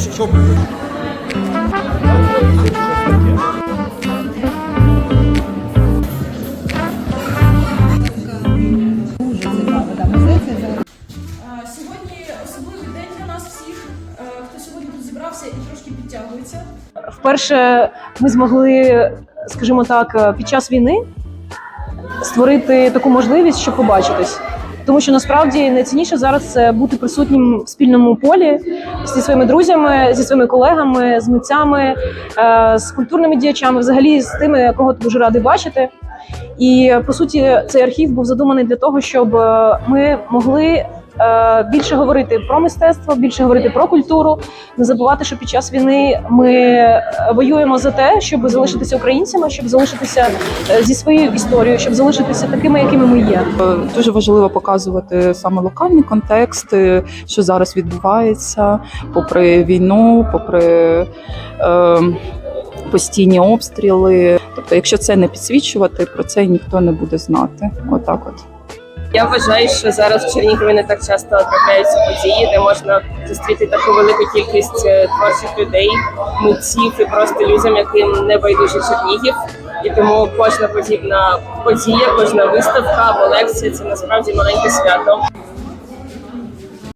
Е, Сьогодні особливий день для нас всіх, е, хто сьогодні тут зібрався і трошки підтягується. Вперше ми змогли, скажімо так, під час війни створити таку можливість, щоб побачитись. Тому що насправді найцінніше зараз це бути присутнім в спільному полі зі своїми друзями, зі своїми колегами, з митцями, е, з культурними діячами, взагалі з тими, кого ти дуже радий бачити. І по суті, цей архів був задуманий для того, щоб е, ми могли е, більше говорити про мистецтво, більше говорити про культуру, не забувати, що під час війни ми е, воюємо за те, щоб залишитися українцями, щоб залишитися е, зі своєю історією, щоб залишитися такими, якими ми є. Дуже важливо показувати саме локальний контекст, е, що зараз відбувається, попри війну, попри е, постійні обстріли. Тобто, якщо це не підсвічувати, про це ніхто не буде знати. Отак, от. Я вважаю, що зараз в Чернігові не так часто трапляються події, де можна зустріти таку велику кількість е, творчих людей, митців і просто людям, яким не байдуже Чернігів. І тому кожна подібна подія, кожна виставка або лекція це насправді маленьке свято.